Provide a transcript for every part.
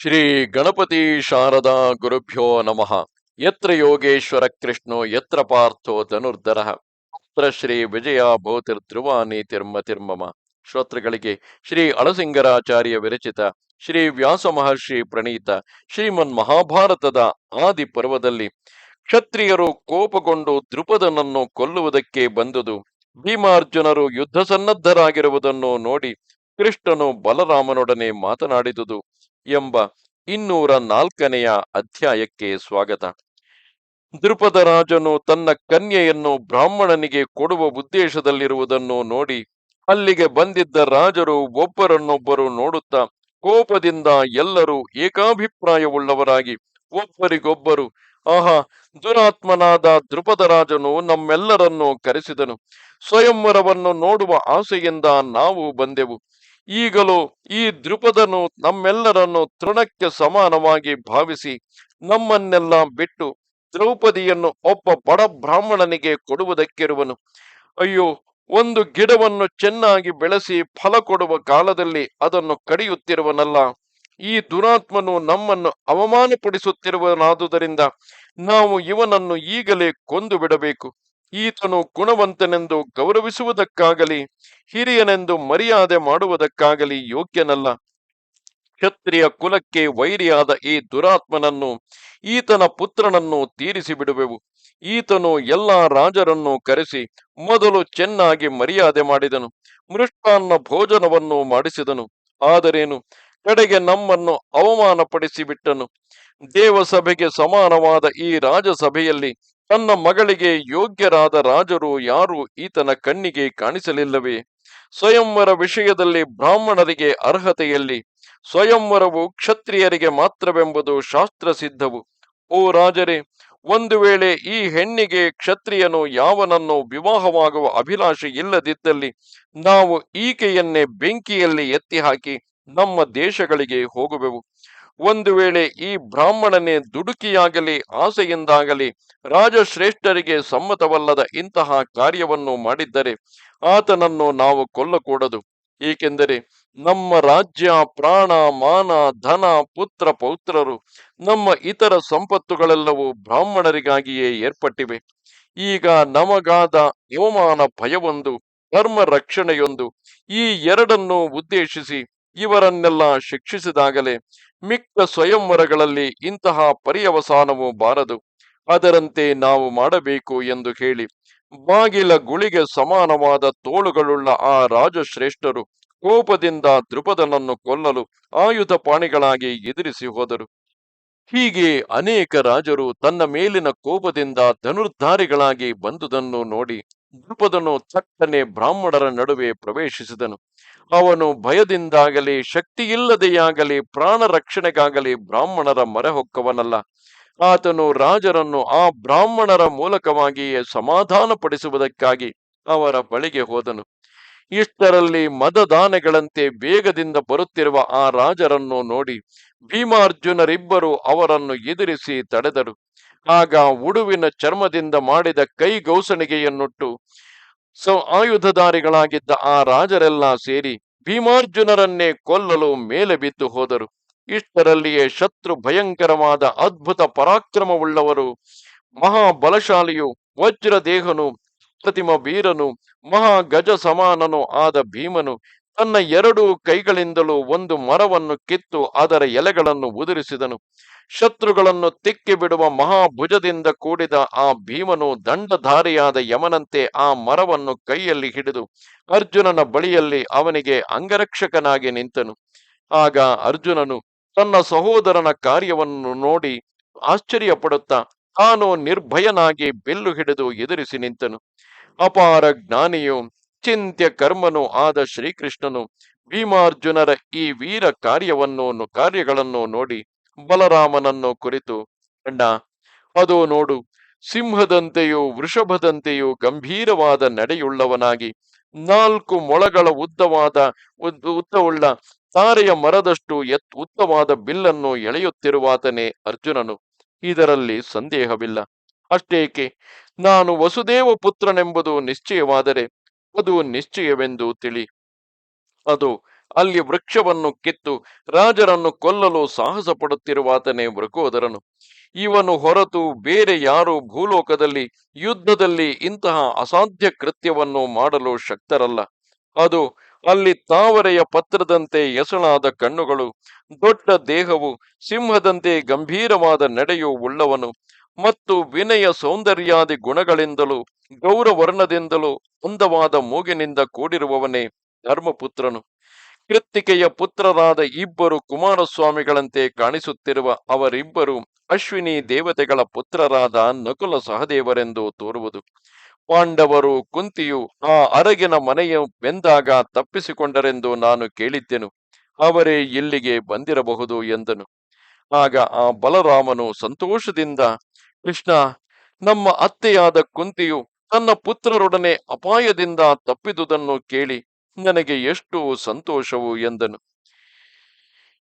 ಶ್ರೀ ಗಣಪತಿ ಶಾರದಾ ಗುರುಭ್ಯೋ ನಮಃ. ಯತ್ರ ಯೋಗೇಶ್ವರ ಕೃಷ್ಣೋ, ಯತ್ರ ಪಾರ್ಥೋ ಧನುರ್ಧರ. ಅತ್ರ ಶ್ರೀ ವಿಜಯ ಭೂತಿರ್ ಧ್ರುವಾನಿ ತಿರ್ಮ ತಿರ್ಮಮ ಶ್ರೋತೃಗಳಿಗೆ ಶ್ರೀ ಅಳಸಿಂಗರಾಚಾರ್ಯ ವಿರಚಿತ ಶ್ರೀ ವ್ಯಾಸ ಮಹರ್ಷಿ ಪ್ರಣೀತ ಶ್ರೀಮನ್ ಮಹಾಭಾರತದ ಆದಿ ಪರ್ವದಲ್ಲಿ ಕ್ಷತ್ರಿಯರು ಕೋಪಗೊಂಡು ದೃಪದನನ್ನು ಕೊಲ್ಲುವುದಕ್ಕೆ ಬಂದುದು, ಭೀಮಾರ್ಜುನರು ಯುದ್ಧ ಸನ್ನದ್ಧರಾಗಿರುವುದನ್ನು ನೋಡಿ ಕೃಷ್ಣನು ಬಲರಾಮನೊಡನೆ ಮಾತನಾಡಿದುದು. ಎಂಬ ಇನ್ನೂರ ನಾಲ್ಕನೆಯ ಅಧ್ಯಾಯಕ್ಕೆ ಸ್ವಾಗತ. ದೃಪದ ರಾಜನು ತನ್ನ ಕನ್ಯೆಯನ್ನು ಬ್ರಾಹ್ಮಣನಿಗೆ ಕೊಡುವ ಉದ್ದೇಶದಲ್ಲಿರುವುದನ್ನು ನೋಡಿ ಅಲ್ಲಿಗೆ ಬಂದಿದ್ದ ರಾಜರು ಒಬ್ಬರನ್ನೊಬ್ಬರು ನೋಡುತ್ತಾ ಕೋಪದಿಂದ ಎಲ್ಲರೂ ಏಕಾಭಿಪ್ರಾಯವುಳ್ಳವರಾಗಿ ಒಬ್ಬರಿಗೊಬ್ಬರು, ಆಹಾ, ದುರಾತ್ಮನಾದ ದೃಪದ ರಾಜನು ನಮ್ಮೆಲ್ಲರನ್ನು ಕರೆಸಿದನು. ಸ್ವಯಂವರವನ್ನು ನೋಡುವ ಆಸೆಯಿಂದ ನಾವು ಬಂದೆವು. ಈಗಲೂ ಈ ದೃಪದನು ನಮ್ಮೆಲ್ಲರನ್ನು ತೃಣಕ್ಕೆ ಸಮಾನವಾಗಿ ಭಾವಿಸಿ ನಮ್ಮನ್ನೆಲ್ಲ ಬಿಟ್ಟು ದ್ರೌಪದಿಯನ್ನು ಒಬ್ಬ ಬಡ ಬ್ರಾಹ್ಮಣನಿಗೆ ಕೊಡುವುದಕ್ಕಿರುವನು. ಅಯ್ಯೋ, ಒಂದು ಗಿಡವನ್ನು ಚೆನ್ನಾಗಿ ಬೆಳೆಸಿ ಫಲ ಕೊಡುವ ಕಾಲದಲ್ಲಿ ಅದನ್ನು ಕಡಿಯುತ್ತಿರುವನಲ್ಲ. ಈ ದುರಾತ್ಮನು ನಮ್ಮನ್ನು ಅವಮಾನಪಡಿಸುತ್ತಿರುವನಾದುದರಿಂದ ನಾವು ಇವನನ್ನು ಈಗಲೇ ಕೊಂದು ಬಿಡಬೇಕು ಈತನು ಗುಣವಂತನೆಂದು ಗೌರವಿಸುವುದಕ್ಕಾಗಲಿ, ಹಿರಿಯನೆಂದು ಮರ್ಯಾದೆ ಮಾಡುವುದಕ್ಕಾಗಲಿ ಯೋಗ್ಯನಲ್ಲ. ಕ್ಷತ್ರಿಯ ಕುಲಕ್ಕೆ ವೈರಿಯಾದ ಈ ದುರಾತ್ಮನನ್ನು, ಈತನ ಪುತ್ರನನ್ನು ತೀರಿಸಿ ಬಿಡುವೆವು ಈತನು ಎಲ್ಲಾ ರಾಜರನ್ನು ಕರೆಸಿ, ಮೊದಲು ಚೆನ್ನಾಗಿ ಮರ್ಯಾದೆ ಮಾಡಿದನು, ಮೃಷ್ಟಾನ್ನ ಭೋಜನವನ್ನು ಮಾಡಿಸಿದನು. ಆದರೇನು? ಕಡೆಗೆ ನಮ್ಮನ್ನು ಅವಮಾನಪಡಿಸಿ ಬಿಟ್ಟನು ದೇವಸಭೆಗೆ ಸಮಾನವಾದ ಈ ರಾಜಸಭೆಯಲ್ಲಿ ತನ್ನ ಮಗಳಿಗೆ ಯೋಗ್ಯರಾದ ರಾಜರು ಯಾರು ಈತನ ಕಣ್ಣಿಗೆ ಕಾಣಿಸಲಿಲ್ಲವೇ? ಸ್ವಯಂವರ ವಿಷಯದಲ್ಲಿ ಬ್ರಾಹ್ಮಣರಿಗೆ ಅರ್ಹತೆಯಲ್ಲಿ, ಸ್ವಯಂವರವು ಕ್ಷತ್ರಿಯರಿಗೆ ಮಾತ್ರವೆಂಬುದು ಶಾಸ್ತ್ರ ಸಿದ್ಧವು. ಓ ರಾಜರೇ, ಒಂದು ವೇಳೆ ಈ ಹೆಣ್ಣಿಗೆ ಕ್ಷತ್ರಿಯನು ಯಾವನನ್ನು ವಿವಾಹವಾಗುವ ಅಭಿಲಾಷೆ ಇಲ್ಲದಿದ್ದಲ್ಲಿ ನಾವು ಈಕೆಯನ್ನೇ ಬೆಂಕಿಯಲ್ಲಿ ಎತ್ತಿ ಹಾಕಿ ನಮ್ಮ ದೇಶಗಳಿಗೆ ಹೋಗುವೆವು. ಒಂದು ವೇಳೆ ಈ ಬ್ರಾಹ್ಮಣನೇ ದುಡುಕಿಯಾಗಲಿ, ಆಸೆಯಿಂದಾಗಲಿ ರಾಜಶ್ರೇಷ್ಠರಿಗೆ ಸಮ್ಮತವಲ್ಲದ ಇಂತಹ ಕಾರ್ಯವನ್ನು ಮಾಡಿದ್ದರೆ ಆತನನ್ನು ನಾವು ಕೊಲ್ಲಕೂಡದು. ಏಕೆಂದರೆ ನಮ್ಮ ರಾಜ್ಯ ಪ್ರಾಣ, ಮಾನ, ಧನ, ಪುತ್ರ, ಪೌತ್ರರು ನಮ್ಮ ಇತರ ಸಂಪತ್ತುಗಳೆಲ್ಲವೂ ಬ್ರಾಹ್ಮಣರಿಗಾಗಿಯೇ ಏರ್ಪಟ್ಟಿವೆ. ಈಗ ನಮಗಾದ ಅವಮಾನ ಭಯವೊಂದು, ಧರ್ಮ ರಕ್ಷಣೆಯೊಂದು ಈ ಎರಡನ್ನು ಉದ್ದೇಶಿಸಿ ಇವರನ್ನೆಲ್ಲ ಶಿಕ್ಷಿಸಿದಾಗಲೇ ಮಿಕ್ಕ ಸ್ವಯಂವರಗಳಲ್ಲಿ ಇಂತಹ ಪರ್ಯವಸಾನವು ಬಾರದು. ಅದರಂತೆ ನಾವು ಮಾಡಬೇಕು ಎಂದು ಹೇಳಿ ಬಾಗಿಲ ಗುಳಿಗೆ ಸಮಾನವಾದ ತೋಳುಗಳುಳ್ಳ ಆ ರಾಜಶ್ರೇಷ್ಠರು ಕೋಪದಿಂದ ದೃಪದನನ್ನು ಕೊಲ್ಲಲು ಆಯುಧ ಪಾಣಿಗಳಾಗಿ ಎದುರಿಸಿ ಹೋದರು. ಹೀಗೆ ಅನೇಕ ರಾಜರು ತನ್ನ ಮೇಲಿನ ಕೋಪದಿಂದ ಧನುರ್ಧಾರಿಗಳಾಗಿ ಬಂದುದನ್ನು ನೋಡಿ ದೃಪದನು ಚಕ್ಕನೆ ಬ್ರಾಹ್ಮಣರ ನಡುವೆ ಪ್ರವೇಶಿಸಿದನು. ಅವನು ಭಯದಿಂದಾಗಲಿ, ಶಕ್ತಿಯಿಲ್ಲದೆಯಾಗಲಿ, ಪ್ರಾಣ ರಕ್ಷಣೆಗಾಗಲಿ ಬ್ರಾಹ್ಮಣರ ಮೊರೆ ಹೊಕ್ಕವನಲ್ಲ. ಆತನು ರಾಜರನ್ನು ಆ ಬ್ರಾಹ್ಮಣರ ಮೂಲಕವಾಗಿಯೇ ಸಮಾಧಾನಪಡಿಸುವುದಕ್ಕಾಗಿ ಅವರ ಬಳಿಗೆ ಹೋದನು. ಇಷ್ಟರಲ್ಲಿ ಮದದಾನೆಗಳಂತೆ ಬೇಗದಿಂದ ಬರುತ್ತಿರುವ ಆ ರಾಜರನ್ನು ನೋಡಿ ಭೀಮಾರ್ಜುನರಿಬ್ಬರು ಅವರನ್ನು ಎದುರಿಸಿ ತಡೆದರು. ಆಗ ಉಡುವಿನ ಚರ್ಮದಿಂದ ಮಾಡಿದ ಕೈಗೌಸಣಿಗೆಯನ್ನುಟ್ಟು ಸ ಆಯುಧಧಾರಿಗಳಾಗಿದ್ದ ಆ ರಾಜರೆಲ್ಲ ಸೇರಿ ಭೀಮಾರ್ಜುನರನ್ನೇ ಕೊಲ್ಲಲು ಮೇಲೆ ಬಿದ್ದು ಹೋದರು. ಇಷ್ಟರಲ್ಲಿಯೇ ಶತ್ರು ಭಯಂಕರವಾದ ಅದ್ಭುತ ಪರಾಕ್ರಮವುಳ್ಳವರು, ಮಹಾಬಲಶಾಲಿಯು, ವಜ್ರದೇಹನು, ಪ್ರತಿಮ ವೀರನು ಮಹಾ ಗಜ ಸಮಾನನು ಆದ ಭೀಮನು ತನ್ನ ಎರಡೂ ಕೈಗಳಿಂದಲೂ ಒಂದು ಮರವನ್ನು ಕಿತ್ತು ಅದರ ಎಲೆಗಳನ್ನು ಉದುರಿಸಿದನು. ಶತ್ರುಗಳನ್ನು ತಿಕ್ಕಿ ಬಿಡುವ ಮಹಾಭುಜದಿಂದ ಕೂಡಿದ ಆ ಭೀಮನು ದಂಡಧಾರಿಯಾದ ಯಮನಂತೆ ಆ ಮರವನ್ನು ಕೈಯಲ್ಲಿ ಹಿಡಿದು ಅರ್ಜುನನ ಬಳಿಯಲ್ಲಿ ಅವನಿಗೆ ಅಂಗರಕ್ಷಕನಾಗಿ ನಿಂತನು. ಆಗ ಅರ್ಜುನನು ತನ್ನ ಸಹೋದರನ ಕಾರ್ಯವನ್ನು ನೋಡಿ ಆಶ್ಚರ್ಯಪಡುತ್ತಾ ತಾನು ನಿರ್ಭಯನಾಗಿ ಬೆಲ್ಲು ಹಿಡಿದು ಎದುರಿಸಿ ನಿಂತನು. ಅಪಾರ ಜ್ಞಾನಿಯು, ಚಿಂತ್ಯ ಕರ್ಮನು ಆದ ಶ್ರೀಕೃಷ್ಣನು ಭೀಮಾರ್ಜುನರ ಈ ವೀರ ಕಾರ್ಯವನ್ನು ಕಾರ್ಯಗಳನ್ನು ನೋಡಿ ಬಲರಾಮನನ್ನು ಕುರಿತು ಅಣ್ಣ ಅದು ನೋಡು, ಸಿಂಹದಂತೆಯೂ ವೃಷಭದಂತೆಯೂ ಗಂಭೀರವಾದ ನಡೆಯುಳ್ಳವನಾಗಿ, ನಾಲ್ಕು ಮೊಳಗಳ ಉದ್ದವಾದ ಉದ್ದ- ಉದ್ದವುಳ್ಳ ತಾರೆಯ ಮರದಷ್ಟು ಎತ್, ಉದ್ದವಾದ ಬಿಲ್ಲನ್ನು ಎಳೆಯುತ್ತಿರುವಾತನೇ ಅರ್ಜುನನು. ಇದರಲ್ಲಿ ಸಂದೇಹವಿಲ್ಲ. ಅಷ್ಟೇಕೆ, ನಾನು ವಸುದೇವ ಪುತ್ರನೆಂಬುದು ನಿಶ್ಚಯವಾದರೆ ಅದು ನಿಶ್ಚಯವೆಂದು ತಿಳಿ. ಅದು ಅಲ್ಲಿ ವೃಕ್ಷವನ್ನು ಕಿತ್ತು ರಾಜರನ್ನು ಕೊಲ್ಲಲು ಸಾಹಸ ಪಡುತ್ತಿರುವಾತನೇ ವೃಕೋದರನು. ಇವನು ಹೊರತು ಬೇರೆ ಯಾರು ಭೂಲೋಕದಲ್ಲಿ, ಯುದ್ಧದಲ್ಲಿ ಇಂತಹ ಅಸಾಧ್ಯ ಕೃತ್ಯವನ್ನು ಮಾಡಲು ಶಕ್ತರಲ್ಲ. ಅದು ಅಲ್ಲಿ ತಾವರೆಯ ಪತ್ರದಂತೆ ಎಸಳಾದ ಕಣ್ಣುಗಳು, ದೊಡ್ಡ ದೇಹವು, ಸಿಂಹದಂತೆ ಗಂಭೀರವಾದ ನಡೆಯು ಉಳ್ಳವನು ಮತ್ತು ವಿನಯ ಸೌಂದರ್ಯಾದಿ ಗುಣಗಳಿಂದಲೂ, ಗೌರವರ್ಣದಿಂದಲೂ ಅಂದವಾದ ಮೂಗಿನಿಂದ ಕೂಡಿರುವವನೇ ಧರ್ಮಪುತ್ರನು. ಕೃತ್ತಿಕೆಯ ಪುತ್ರರಾದ ಇಬ್ಬರು ಕುಮಾರಸ್ವಾಮಿಗಳಂತೆ ಕಾಣಿಸುತ್ತಿರುವ ಅವರಿಬ್ಬರು ಅಶ್ವಿನಿ ದೇವತೆಗಳ ಪುತ್ರರಾದ ನಕುಲ ಸಹದೇವರೆಂದು ತೋರುವುದು. ಪಾಂಡವರು ಕುಂತಿಯು ಆ ಅರಗಿನ ಮನೆಯ ಬೆಂದಾಗ ತಪ್ಪಿಸಿಕೊಂಡರೆಂದು ನಾನು ಕೇಳಿದ್ದೆನು. ಅವರೇ ಇಲ್ಲಿಗೆ ಬಂದಿರಬಹುದು ಎಂದನು. ಆಗ ಆ ಬಲರಾಮನು ಸಂತೋಷದಿಂದ, ಕೃಷ್ಣ, ನಮ್ಮ ಅತ್ತೆಯಾದ ಕುಂತಿಯು ತನ್ನ ಪುತ್ರರೊಡನೆ ಅಪಾಯದಿಂದ ತಪ್ಪಿದುದನ್ನು ಕೇಳಿ ನನಗೆ ಎಷ್ಟು ಸಂತೋಷವು ಎಂದನು.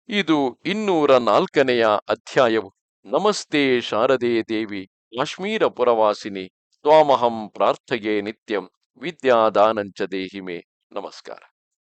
ಇದು ಇನ್ನೂರ ನಾಲ್ಕನೆಯ ಅಧ್ಯಾಯವು. ನಮಸ್ತೆ ಶಾರದೆ ದೇವಿ, ಕಾಶ್ಮೀರ ಪುರವಾಸಿನಿ, ತ್ವಾಮಹಂ ಪ್ರಾರ್ಥಯೇ ನಿತ್ಯಂ, ವಿದ್ಯಾದಾನಂಚ ದೇಹಿಮೆ. ನಮಸ್ಕಾರ.